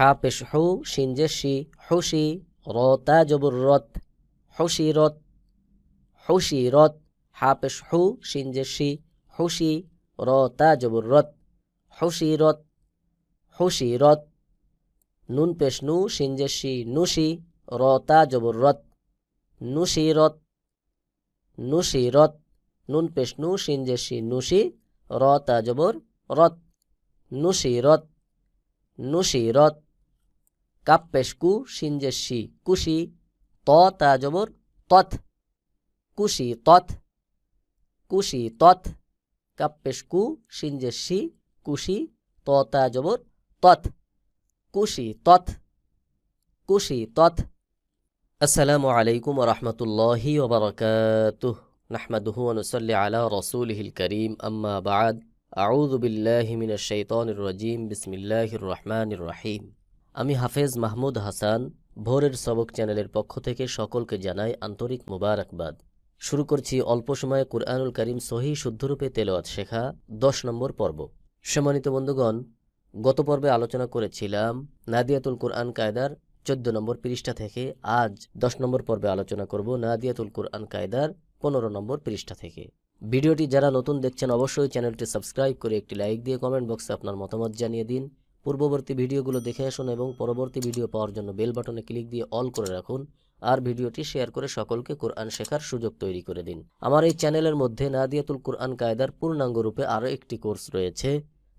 হা পেশ হু শিনজে শি হুশি র তা জবর রত হুশি রত হুশি রত হা পেশ হু শিনজে শি হুশি র তা জবর রত হুশি রত হুশি রত নুন পেশ নু শিনজে শি নুশি র তা জবর রত নুশি রত নুশি রত নুন পেশ নু শিনজে শি নুশি র তা জবর রত নুশি রত নুশি كاب بشكو شنجشي كوشي طا جبر طت كوشي طت كوشي طت كاب بشكو شنجشي كوشي طا جبر طت كوشي طت كوشي طت السلام عليكم ورحمة الله وبركاته نحمده ونصلي على رسوله الكريم أما بعد أعوذ بالله من الشيطان الرجيم بسم الله الرحمن الرحيم আমি হাফেজ মাহমুদ হাসান, ভোরের সবক চ্যানেলের পক্ষ থেকে সকলকে জানাই আন্তরিক মুবারকবাদ। শুরু করছি অল্প সময়ে কুরআনুল করিম সহি শুদ্ধরূপে তেলাওয়াত শেখা দশ নম্বর পর্ব। সম্মানিত বন্ধুগণ, গত পর্বে আলোচনা করেছিলাম নাদিয়াতুল কুরআন কায়দার চোদ্দ নম্বর পৃষ্ঠা থেকে। আজ দশ নম্বর পর্বে আলোচনা করব নাদিয়াতুল কুরআন কায়দার পনেরো নম্বর পৃষ্ঠা থেকে। ভিডিওটি যারা নতুন দেখছেন, অবশ্যই চ্যানেলটি সাবস্ক্রাইব করে একটি লাইক দিয়ে কমেন্ট বক্সে আপনার মতামত জানিয়ে দিন। পূর্ববর্তী ভিডিওগুলো দেখে আসুন এবং পরবর্তী ভিডিও পাওয়ার জন্য বেল বাটনে ক্লিক দিয়ে অল করে রাখুন আর ভিডিওটি শেয়ার করে সকলকে কোরআন শেখার সুযোগ তৈরি করে দিন। আমার এই চ্যানেলের মধ্যে নাদিয়াতুল কোরআন কায়দার পূর্ণাঙ্গ রূপে আরও একটি কোর্স রয়েছে।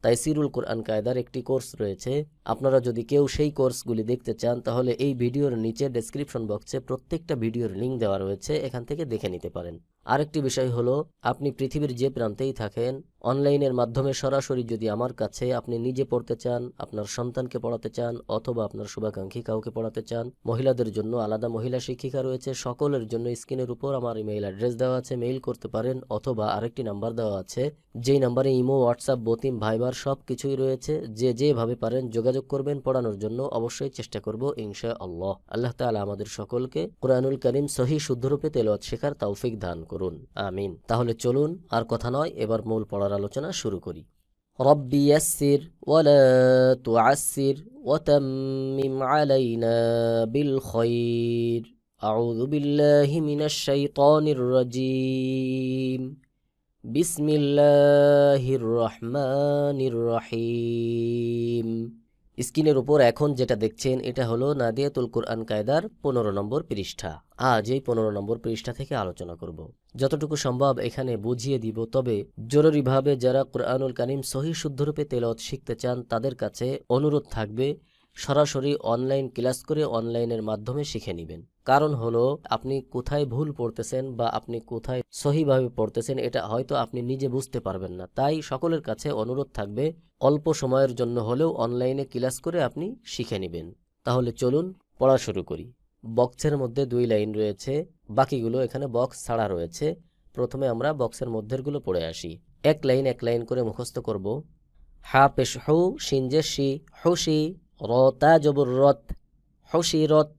তাই সিরুল কোরআন কায়দার একটি কোর্স রয়েছে। আপনারা যদি কেউ সেই কোর্সগুলি দেখতে চান, তাহলে এই ভিডিওর নিচে ডেসক্রিপশন বক্সে প্রত্যেকটা ভিডিওর লিঙ্ক দেওয়া রয়েছে। এখান থেকে দেখে নিতে পারেন। আরেকটি বিষয় হলো, আপনি পৃথিবীর যে প্রান্তেই থাকেন অনলাইনের মাধ্যমে সরাসরি যদি আমার কাছে আপনি নিজে পড়তে চান, আপনার সন্তানকে পড়াতে চান অথবা আপনার শুভাকাঙ্ক্ষী কাউকে পড়াতে চান, মহিলাদের জন্য আলাদা মহিলা শিক্ষিকা রয়েছে, সকলের জন্য স্ক্রিনের উপর আমার ইমেইল অ্যাড্রেস দেওয়া আছে, মেইল করতে পারেন অথবা আরেকটি নাম্বার দেওয়া আছে, যেই নাম্বারে ইমো, হোয়াটসঅ্যাপ, বতিম, ভাইবার সব কিছুই রয়েছে, যে যেভাবে পারেন যোগাযোগ করবেন, পড়ানোর জন্য অবশ্যই চেষ্টা করব ইনশা আল্লাহ আল্লাহ তাআলা আমাদের সকলকে কোরআনুল করিম সহি শুদ্ধরূপে তেলাওয়াত শেখার তৌফিক দান করুন, আমিন। তাহলে চলুন, আর কথা নয়, এবার মূল পড়ার করার আলোচনা শুরু করি রব্বি ইয়াসসির ওয়ালা তুআসসির ওয়াতাম্মিম আলাইনা বিল খায়র আউযু বিল্লাহি মিনাশ শাইতানির রাজীম বিসমিল্লাহির রহমানির রহিম স্ক্রিনের উপর এখন যেটা দেখছেন, এটা হলো নাদিয়াতুল কোরআন কায়দার পনেরো নম্বর পৃষ্ঠা। আজ এই পনেরো নম্বর পৃষ্ঠা থেকে আলোচনা করব। যতটুকু সম্ভব এখানে বুঝিয়ে দিব, তবে জরুরিভাবে যারা কোরআনুল কানিম সহি শুদ্ধরূপে তেলত শিখতে চান, তাদের কাছে অনুরোধ থাকবে সরাসরি অনলাইন ক্লাস করে অনলাইনের মাধ্যমে শিখে নেবেন। কারণ হলো, আপনি কোথায় ভুল পড়তেছেন বা আপনি কোথায় সহিভাবে পড়তেছেন, এটা হয়তো আপনি নিজে বুঝতে পারবেন না। তাই সকলের কাছে অনুরোধ থাকবে, অল্প সময়ের জন্য হলেও অনলাইনে ক্লাস করে আপনি শিখে নেবেন। তাহলে চলুন, পড়া শুরু করি। বক্সের মধ্যে দুই লাইন রয়েছে, বাকিগুলো এখানে বক্স ছাড়া রয়েছে। প্রথমে আমরা বক্সের মধ্যেরগুলো পড়ে আসি। এক লাইন এক লাইন করে মুখস্থ করব। হা পেশ হু শিনজে শি হুশি র তা জবর রত হুশি রত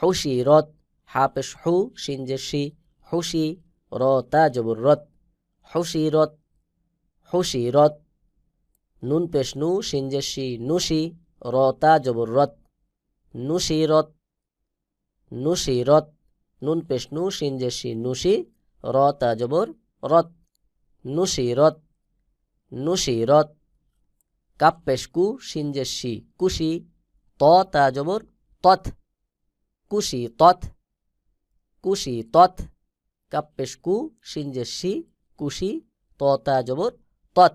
হুশি রত হা পেশ হু শিনজে শি হুশি র তা জবর রত হুশি রত হুশি রত নুন পেশ নু শিনজে শি নুশি র তা জবর রত নুশি রত রত নুন পেশ নু শিনজে শি নুশি জবর রত নুশি রত নুশি রত কাপ পেশ কু শিনজে শি কুশি ত তা জবর তথ, কুশি তথ কুশি তথ কাপ পেশ কু শিনজে শি কুশি ত তা জবর তথ,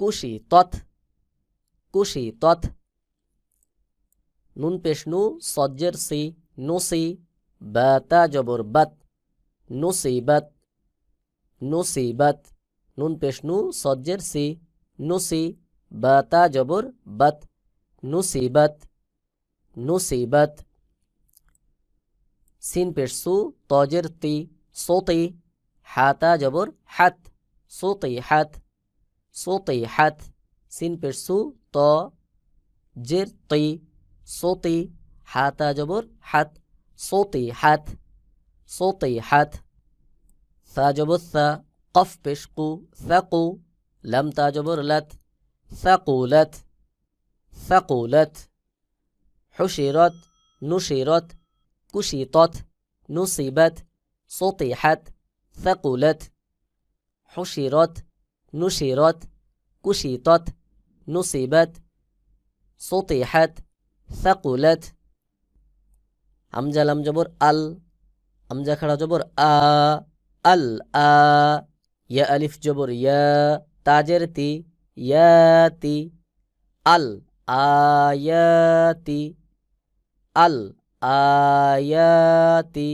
কুশি তথ কুশি তথ। নুন পেশ নু সজ্জের সি নুসি বাতা জবর বাত। নুসিবাত নুসিবাত নুন পেশ নু সজ্জের সি নুসি বাতা জবর বাত, নুসিবাত নুসিবাত, সিন পেশ সু, তজের তি, সোতি, হাতা জবর হাত, সোতি হাত সোতি হাত, সিন পেশ সু, ত, জের তি, সোতি, হাতা জবর হাত, সোতি হাত সোতি হাত, সা জবর সা, কফ পেশ কু সাকু লাম তা জবর লাত ثقلت ثقلت حشرت نشرت كشطت نصبت سطحت ثقلت حشرت نشرت كشطت نصبت سطحت ثقلت. همزة لم جبر ال همزة خرا جبر آ ال آ. يا ألف جبر يا تاجرتي ইয়াতি আল আয়াতি আল আয়াতি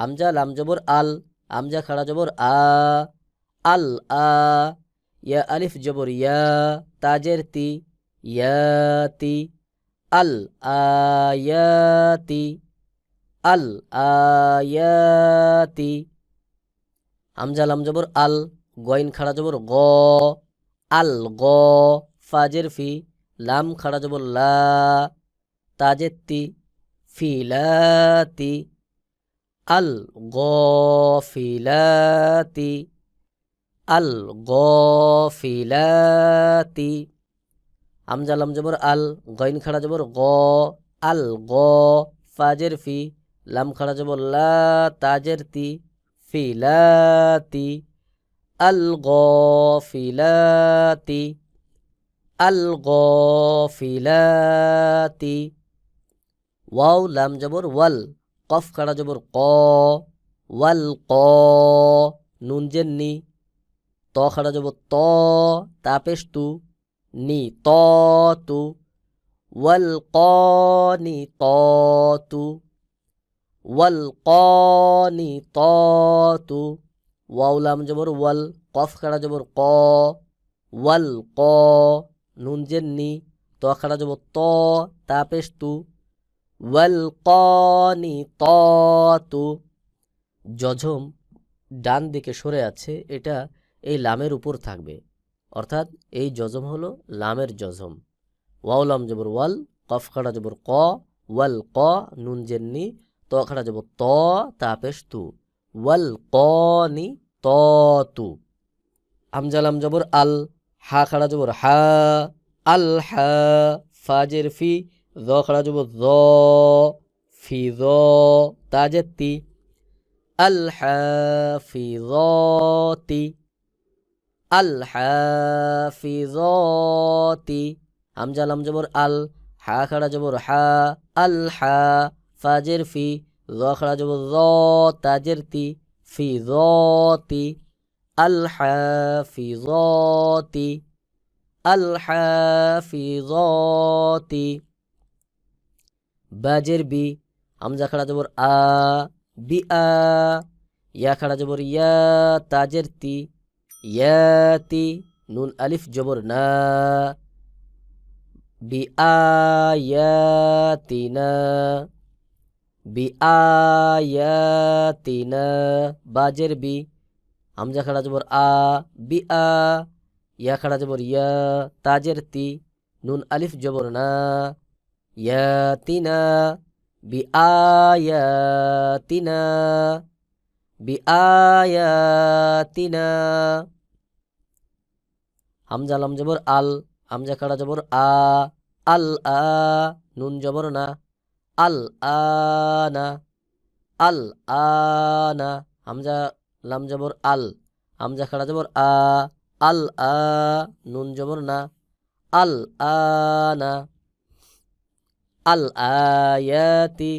হামজা লাম জবর আল আমজা খাড়া জবর আ, আল আ, ইয়া আলিফ জবর ইয়া, তাজের তি ইয়াতি আল আয়াতি আল আয়াতি হামজা লাম জবর আল গইন খাড়া জবর গ আল গ ফাজের ফি, লাম খাড়া জবর লা, তাজের তি ফিলাতি আল গফিলাতি আল গফিলাতি হামজা লাম জবর আল, গইন খাড়া জবর গ আল গ ফাজের ফি, লাম খাড়া জবর লা, তাজের তি ফিলাতি আল গফিলাতি ওয়াও লাম জবর ওয়াল কফ খাড়া জবর ক ওয়াল ক নুন জেন নি ত খাড়া জবর ত তাপেশ তু নি ত তু ওয়াল ক নি ত তু ওয়াল ক নি ত তু ওয়াও লাম জবর, ওয়াল কফ খাড়া জবর, ক। ওয়াল ক, নুন জেন নি, ত খাড়া জবর, ত তাপেশ তু ওয়াল ক নি, ত, তু। যঝম ডান দিকে সরে আছে, এটা এই লামের উপর থাকবে। অর্থাৎ এই যজম হলো লামের যজম। ওয়াও লাম জবর, ওয়াল কফ খাড়া জবর, ক। ওয়াল ক, নুন জেননি ত খাড়া জবর, ত তাপেশ তু ওয়াল কনি ত তু হামজা লাম জবর আল হা খাড়া জবর হা আল হা ফাজের ফি য খাড়া জবর য ফি য তাজের তি আল হাফিজতি আল হাফিজতি হামজা লাম জবর আল হা খাড়া জবর হা আল হা ফাজের ফি য খাড়া জবর য তাজের তি ফি যতি আল হাফিজতি আল হাফিজতি বাজের বি হামজা খাড়া জবর আ বি আ ইয়া খাড়া জবর ইয়া তাজের তি ইয়াতি নুন আলিফ জবর না বি আয়াতিনা বাজের বি। হামজা খাড়া জবর আ বি আ খাড়া জবর ইয়া, তাজের তি। নুন আলিফ জবর না, ইয়াতিনা বি আয়াতিনা বি আয়াতিনা হামজা লাম জবর আল, হামজা খাড়া জবর আ, আল আ, নুন জবর না। আল আনা আল আনা হামজা লাম জবর আল হামজা খাড়া জবর আ আল আ নুন জবর না আল আনা আল আয়াতি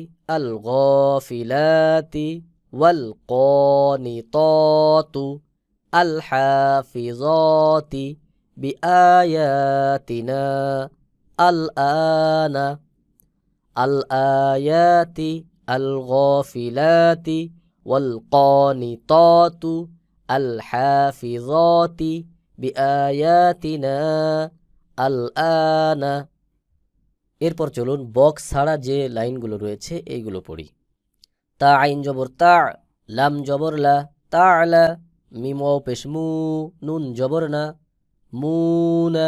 আল আয়াতি আল গফিলাতি ওয়াল কনিততু আল হাফিজতি বিআয়াতিনা আল আনা এরপর চলুন বক্স ছাড়া যে লাইনগুলো রয়েছে এইগুলো পড়ি। তা আইন জবর তা, লাম জবর লা তা আলা মিম পেশমু, নুন জবর না মুনা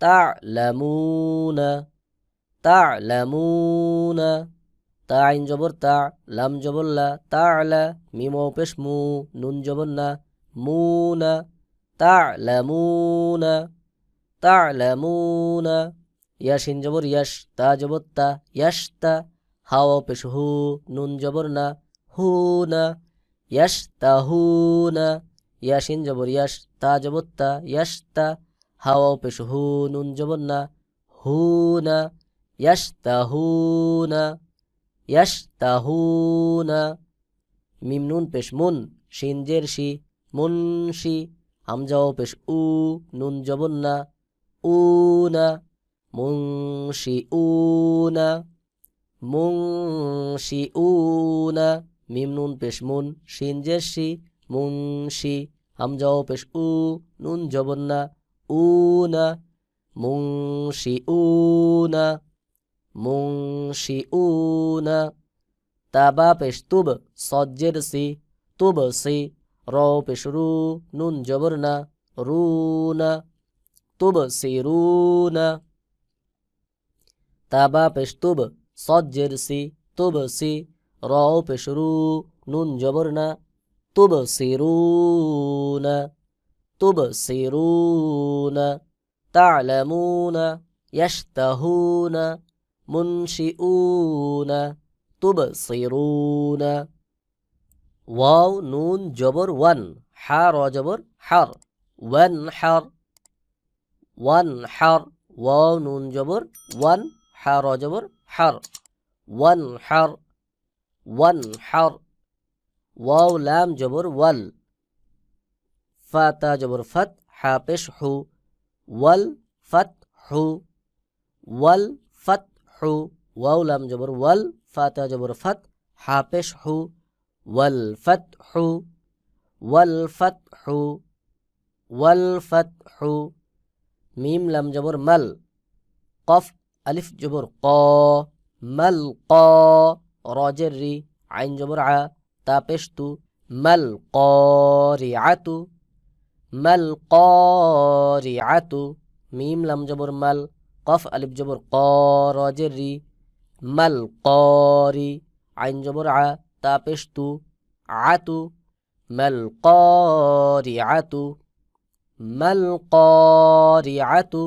তা লামুনা তা লামুনা তা আইন জবর তা লাম জবর তা আলা মিম পেশমু নুন জবর মুনা। তা লামুনা তা লামুনা ইয়া শিন জবর ইয়াস, তা জবর তা ইয়াস তা। হাওয়া পেশ হু, নুন জবর না হু না ইয়াস তা হু না ইয়া শিন জবর ইয়াস, তা জবর তা ইয়াস তা। হাওয়া পেশ হু, নুন জবর না হু না ইয়াস তা হু না ইয়াস তা হু না মিম নুন পেশ মুন শিন জের শি মুনশি হামজাও পেশ উ নুন জবর না উ না মুংশি উনা মুংশি উনা মিম নুন পেশ মুন শিন জের শি মুংশি হামজাও পেশ উ নুন জবর না উনা মুংশি উনা মুংশি উনা তাবা পেশ তুব সজ্জের সি তুব সি র পেশ রু নুন জবর না রুনা তুব সি রুনা তাবা পেশ তুব সজ্জের সি তুব সি র পেশ রু নুন জবর না তুব সিরুনা তুব সিরুনা তা'লামুনা ইয়াশতাহুনা। মুনশিউনা তুবসিরুনা ওয়াও নুন জবর ওয়ান হা র জবর হার ওয়ান হার ওয়ান হার ওয়াও নুন জবর ওয়ান হা র জবর হার ওয়ান হার ওয়ান হার ওয়াও লাম জবর ওয়াল ফাতা জবর ফত হা পেশ হু ওয়াল ফত হু ওয়াল ফত হু ওয়াও লাম জবর ওয়াল ফাতা জবর ফত হা পেশ হু ওয়াল ফত হু ওয়াল ফত হু ওয়াল ফত হু মিম লাম জবর মাল কফ আলিফ জবর ক মাল ক রজের রি আইন জবর আ তা পেশ তু মাল করিআতু মাল করিআতু মিম লাম জবর মাল কফ আলিফ জবর ক রজের রি মাল করি আইন জবর আ তা পেশ তু আতু মাল করিআতু মাল করিআতু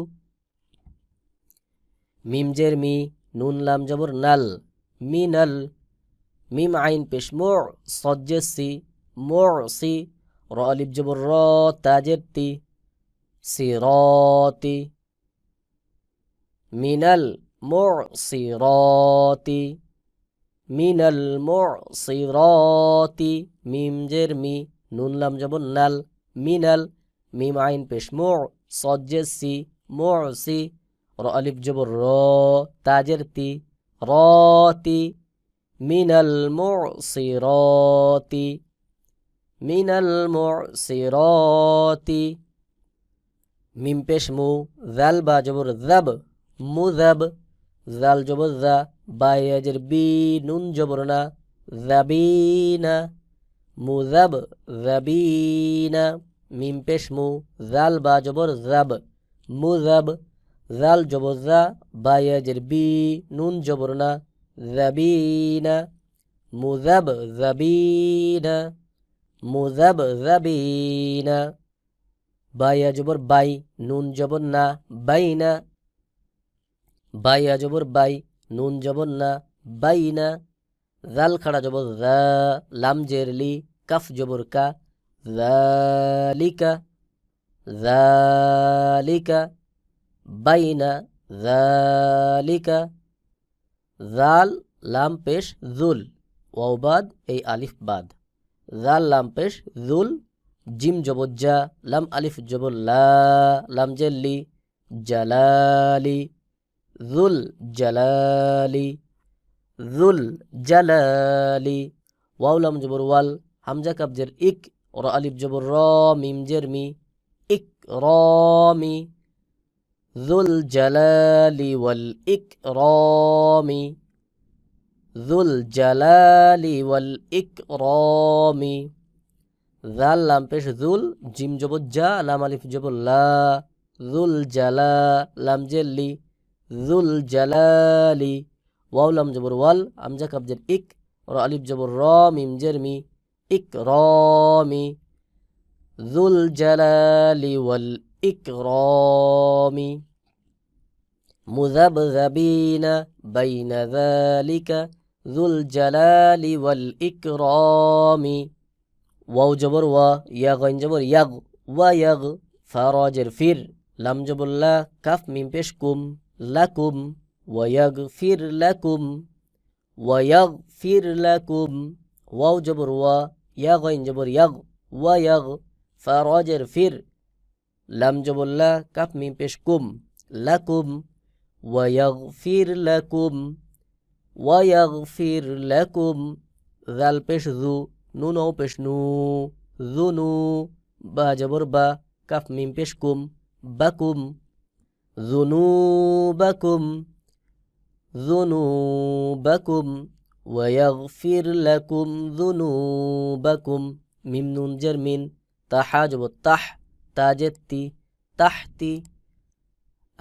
মিম জের মি নুন মিনাল মোর সিরতি মিনাল মোর সিরতি মিম জের মি, নুন লাম জবর নাল, মিনাল মিম আইন পেশ মোর সজ্জেসি মোর সি র আলিফ জবর র তাজের তি রতি মিনাল মুসিরতি মিনাল মুসিরতি মিম পেশ মু জাল বা জবর জাব মুজাব জাল জবর জা বায়াজের বি, নুন জবর না জাবিনা মুজাব জাবিনা মিম পেশ মু জাল বা জবর জাব মুজাব জাল জবর জা বায়াজের বি, নুন জবর না জাবিনা মুজাব জাবিনা মুজাব জাবিনা বায়া জবর বাই, নুন জবর না, বাইনা। বায়া জবর বাই, নুন জবর না বাইনা জাল খাড়া জবর জা, লাম জেরলি কাফ জবর কা জালিকা জালিকা বাইনা জালিকা জাল, লাম, পেশ, জুল ওয়াবাদ এই আলিফ বাদ। জাল, লাম, পেশ, জুল, জিম জবজ্জা লাম, আলিফ জবল্লা লাম জেল্লি জালালি জুল জালালি জুল জালালি ওয়াও লাম জবর ওয়াল হামজা কাবজের ইক র আলিফ জবর র মিম জের মি ইক রমি জুল জালালি ওয়াল ইক রমি জুল জালালি ওয়াল ইক রমি জাল লাম পেশ জুল জিম জবজ্জা লাম আলিফ জবল্লা জুল জালা লাম জেল্লি জুল জালালি ওয়াও লাম জবর ওয়াল আমজা কাবজের ইক র আলিফ জবর র মিম জের মি ইক রমি জুল জালালি ওয়াল ইক রমি মুযাবযাবিনা বাইনা যালিকা যুল জালালি ওয়াল ইকরামি ওয়াও জবর ওয়া ইয়া গইন জবর ইয়াগ ওয়া ইয়াগ ফারাজের ফির লাম জবর লা কাফ মিম পেশ কুম লাকুম ওয়ায়াগফির লাকুম ওয়ায়াগফির লাকুম ওয়াও জবর ওয়া ইয়া গইন জবর ইয়াগ ওয়া ইয়াগ ফারাজের ফির লাম জবর লা কাফ মিম পেশ কুম লাকুম ওয়ায়াগফির লাকুম ওয়ায়াগফির লাকুম জাল পেশ জু নুন ও পেশ নু জুনু বা জবর বা কাফ মিম পেশ কুম বাকুম ذنوبكم ذنوبكم ويغفر لكم ذنوبكم মিম নুন জের মিন তাহা জব তাহ তাজেত্তি তাহতি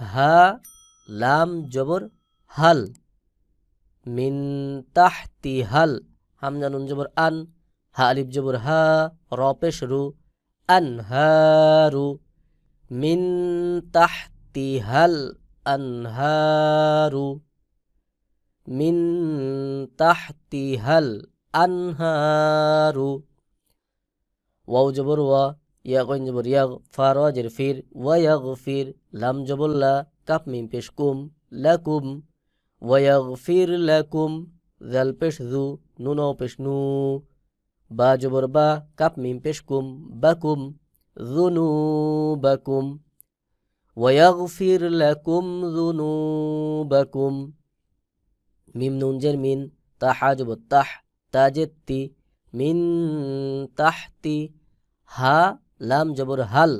হা লাম জবর হাল মিন তাহতি হাল হামজা নুন জবর আন হা আলিফ জবর হা রপেশ রু আন হারু মিন তাহতিহাল আনহারু মিন তাহতিহাল আনহারু। ওয়াও জবর ওয়া, ইয়া কইন জবর ইয়াগ ফারা জের ফির ওয়া ইয়াগফির, লাম জবর লা, কাফ মিম পেশ কুম, লাকুম, ওয়া ইয়াগফির লাকুম জাল পেশ জু, নুন পেশ নু, বা জবর বা, কাফ মিম পেশ কুম বাকুম যুনুবাকুম ওয়াগফির লাকুম যুনুবাকুম মিম নুনজের মিন তা হাজব তাহ তাজেত্তি মিন তাহতি হা লাম জবর হাল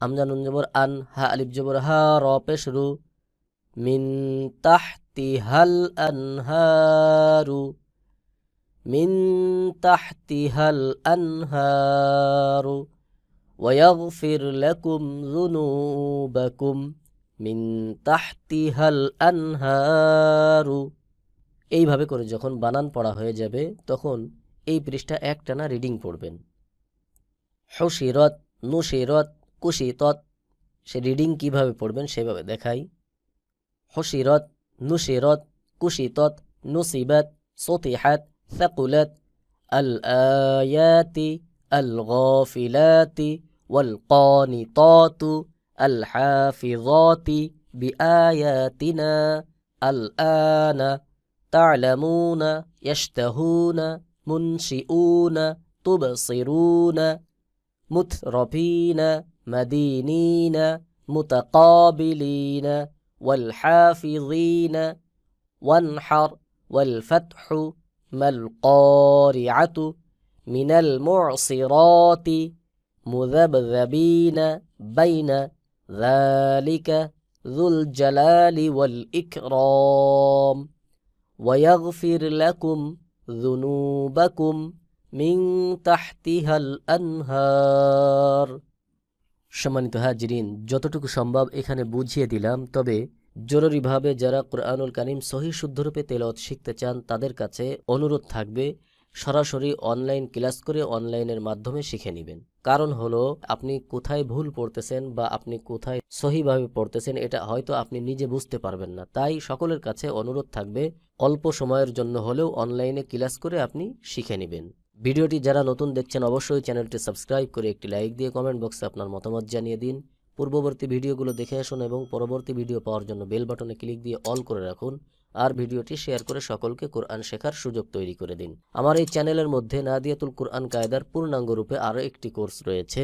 আমজা নুন জবর আন হা আলিফ জবর হা র পেশরু মিন তাহতি হাল আনহারু মিন তাহতি হাল আনহারু ويغفر لكم ذنوبكم মিন তাহতিহাল আনহারু এইভাবে করে যখন বানান পড়া হয়ে যাবে তখন এই পৃষ্ঠা একটানা রিডিং পড়বেন হসিরত নুসিরত কুশিতত সে রিডিং কিভাবে পড়বেন সেভাবে দেখাই হসিরত নুসিরত কুশিতত নুসিবাত সতিহাত সাকুলাত আল আয়াতি الغافلات والقانطات الحافظات بآياتنا الآن تعلمون يشتهون منشئون تبصرون متربين مدينين متقابلين والحافظين وانحر والفتح ما القارعة من المعصرات مذبذبين بين ذلك ذو الجلال والإكرام ويغفر لكم ذنوبكم من تحتها الأنهار সম্মানিত হাজিরিন যতটুকু সম্ভব এখানে বুঝিয়ে দিলাম তবে জরুরিভাবে যারা কোরআনুল কারিম সহি শুদ্ধরূপে তেলত শিখতে চান তাদের কাছে অনুরোধ থাকবে সরাসরি অনলাইন ক্লাস করে অনলাইনের মাধ্যমে শিখে নেবেন। কারণ হলো, আপনি কোথায় ভুল পড়তেছেন বা আপনি কোথায় সহিভাবে পড়তেছেন, এটা হয়তো আপনি নিজে বুঝতে পারবেন না। তাই সকলের কাছে অনুরোধ থাকবে, অল্প সময়ের জন্য হলেও অনলাইনে ক্লাস করে আপনি শিখে নেবেন। ভিডিওটি যারা নতুন দেখছেন, অবশ্যই চ্যানেলটি সাবস্ক্রাইব করে একটি লাইক দিয়ে কমেন্ট বক্সে আপনার মতামত জানিয়ে দিন। পূর্ববর্তী ভিডিওগুলো দেখে আসুন এবং পরবর্তী ভিডিও পাওয়ার জন্য বেল বাটনে ক্লিক দিয়ে অল করে রাখুন। আর ভিডিওটি শেয়ার করে সকলকে কোরআন শেখার সুযোগ তৈরি করে দিন। আমার এই চ্যানেলের মধ্যে নাদিয়াতুল কোরআন কায়দার পূর্ণাঙ্গ রূপে আরও একটি কোর্স রয়েছে।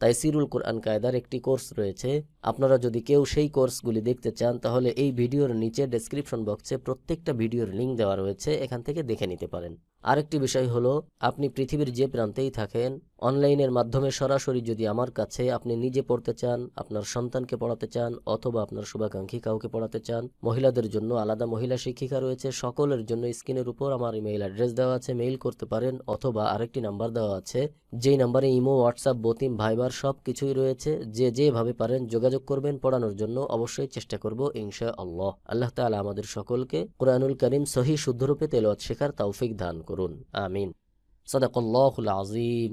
তাই সিরুল কোরআন কায়দার একটি কোর্স রয়েছে। আপনারা যদি কেউ সেই কোর্সগুলি দেখতে চান, তাহলে এই ভিডিওর নিচে ডেসক্রিপশন বক্সে প্রত্যেকটা ভিডিওর লিঙ্ক দেওয়া রয়েছে। এখান থেকে দেখে নিতে পারেন। আরেকটি বিষয় হলো, আপনি পৃথিবীর যে প্রান্তেই থাকেন অনলাইনের মাধ্যমে সরাসরি যদি আমার কাছে আপনি নিজে পড়তে চান, আপনার সন্তানকে পড়াতে চান অথবা আপনার শুভাকাঙ্ক্ষী কাউকে পড়াতে চান, মহিলাদের জন্য আলাদা মহিলা শিক্ষিকা রয়েছে, সকলের জন্য স্ক্রিনের উপর আমার ইমেইল অ্যাড্রেস দেওয়া আছে, মেইল করতে পারেন অথবা আরেকটি নাম্বার দেওয়া আছে, যেই নাম্বারে ইমো, হোয়াটসঅ্যাপ, বতিম, ভাইবার সব কিছুই রয়েছে, যে যেভাবে পারেন যোগাযোগ করবেন, পড়ানোর জন্য অবশ্যই চেষ্টা করব ইনশা আল্লাহ আল্লাহ তালা আমাদের সকলকে কোরআনুল করিম সহি শুদ্ধরূপে তেলওয়াত শেখার তৌফিক দান করুন, আমিন। সদাকল্লাহুল আজিম